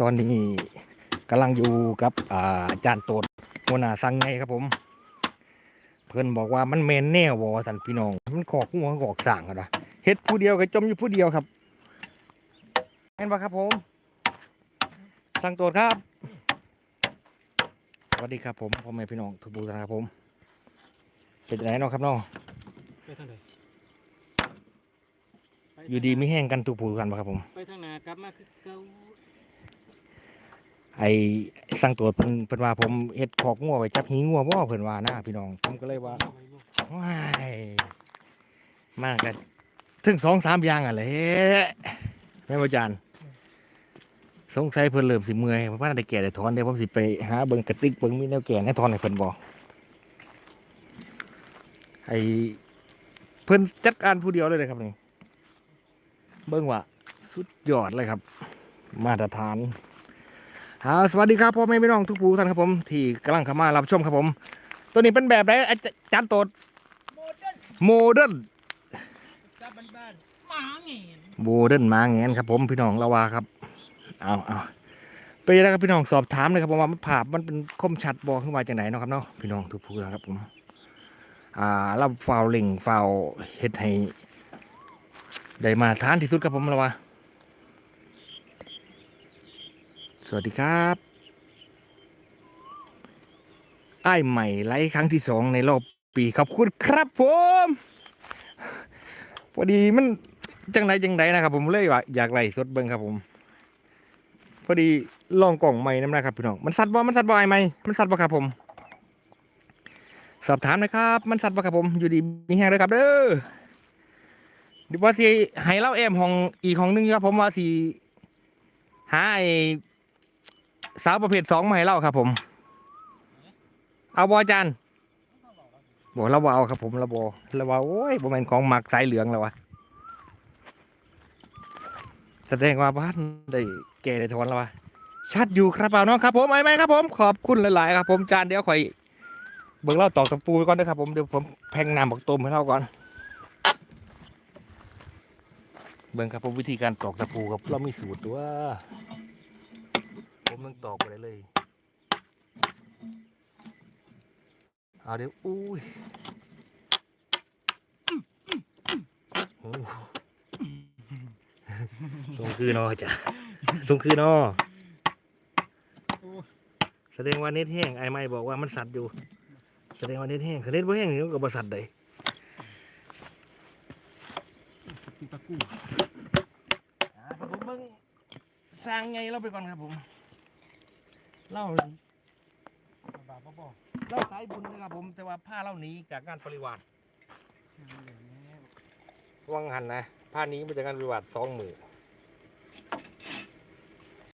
ตอนนี้กำลังอยู่กับอ่าอาจารย์โตดหัวหน้าสังไงครับผม เพิ่นบอกว่ามันเมนแน่วอสันพี่น้อง มันกอกหัวกอกสั่งกันวะเฮ็ดผู้เดียวก็จมอยู่ผู้เดียวครับเห็นปะครับผม สังโตดครับสวัสดีครับผมพ่อแม่พี่น้องทุกผู้ท่านครับผมเป็นจังไหนเนาะครับน้องไปทางไหนอยู่ดีไม่แห้งกันทุกผู้กันปะครับผม ไปทางหนากลับมาคือเก่า ไอ้สังโตดเพิ่นเพิ่นว่าผมเฮ็ดขอกงัวไว้จับหีงัวบ่เพิ่นว่านะพี่น้องผมก็เลยว่าว้ายมากกันถึงสองสามอย่างอะเลยแม่นบ่อาจารย์สงสัยเพิ่นเริ่มสิเมื่อยเพราะว่าได้แก่ได้ถอนเดี๋ยวผมสิไปหาเบิ่งกระติกเบิ่งมีแนวแก่ให้ถอนให้เพิ่นบ่ไอ้เพิ่นจัดการผู้เดียวเลยเลยครับนี่เบิ่งว่าสุดยอดเลยครับ มาตรฐาน เอาสวัสดีครับพ่อแม่พี่น้องทุกผู้ท่านครับผมที่กำลังเข้ามารับชมครับผม ตัวนี้เป็นแบบไหนอาจารย์โตดโมเดิร์นโมเดิร์นกลับบ้านๆหมาเงี้ยโมเดิร์นมาแงนครับ ผมพี่น้องละวาครับเอาเอาไปแล้วครับพี่น้องสอบถามเลยครับผมว่ามันภาพมันเป็นคมชัดบอขึ้นมาจากไหนเนาะครับเนาะพี่น้องทุกผู้ครับผมอ่าเราฟาวเล่งฟาวเฮ็ดให้ได้มาทานที่สุดครับผมละวา สวัสดีครับไอ้ใหม่ไลฟ์ครั้งที่สองในรอบปีขอบคุณครับผมพอดีมันจังไดจังไดนะครับ ผมเลยว่าอยากไล่สดเบิ่งครับผม พอดีลองกล่องใหม่น้ำนะครับพี่น้องมันสัตว์บ่มันสัตว์บ่ไอไหมมันสัตว์บ่ครับผม สอบถามนะครับ มันสัตว์บ่ครับผม อยู่ดีมีแห้งเลยครับเด้อดีว่าสิให้เล่าแอมของอีกของหนึงครับผมว่าสิหาไอ สาวประเภทสองมาให้เล่าครับ ผม เอาบอจารย์บอกราบเอาครับ ผมเราบอราว่าโอ้ยบ่แม่นของหมักสายเหลืองแล้ววะแสดงว่าบ้านได้แก่ได้ทอนแล้ววะชัดอยู่ครับเปล่าน้องครับ ผมไอ้ไหมครับ ผม ขอบคุณหลายๆครับ ผมจานเดี๋ยวข่อยเบิ่งเล่าตอกตะปูไปก่อนนะครับ ผมเดี๋ยวผมแพงน้ำบักตมให้เล่าก่อนเบิ่งครับผมวิธีการตอกตะปูครับเรามีสูตรตัว ผมต้องตอกไปเลยเอาเดี๋ยวอุ้ยโอ้ทรงคือเนอจ้ะทรงคือเนอแสดงว่าเน็ตแห้งไอ้ไม่บอกว่ามันสัตว์อยู่ แสดงว่าเน็ตแห้งคันเน็ตบ่แห้งนี่มันก็บ่สัตว์ได้ติตะกู้อ่าครับผมเบิ่งสร้างไงเราไปก่อนครับผม เล่าบาปบ่เล่าสายบุญนะครับผมแต่ว่าผ้าเล่าหนี้จากงานปริวาสวังหันนะผ้าหนี้มาจากงานปริวาสสองหมื่น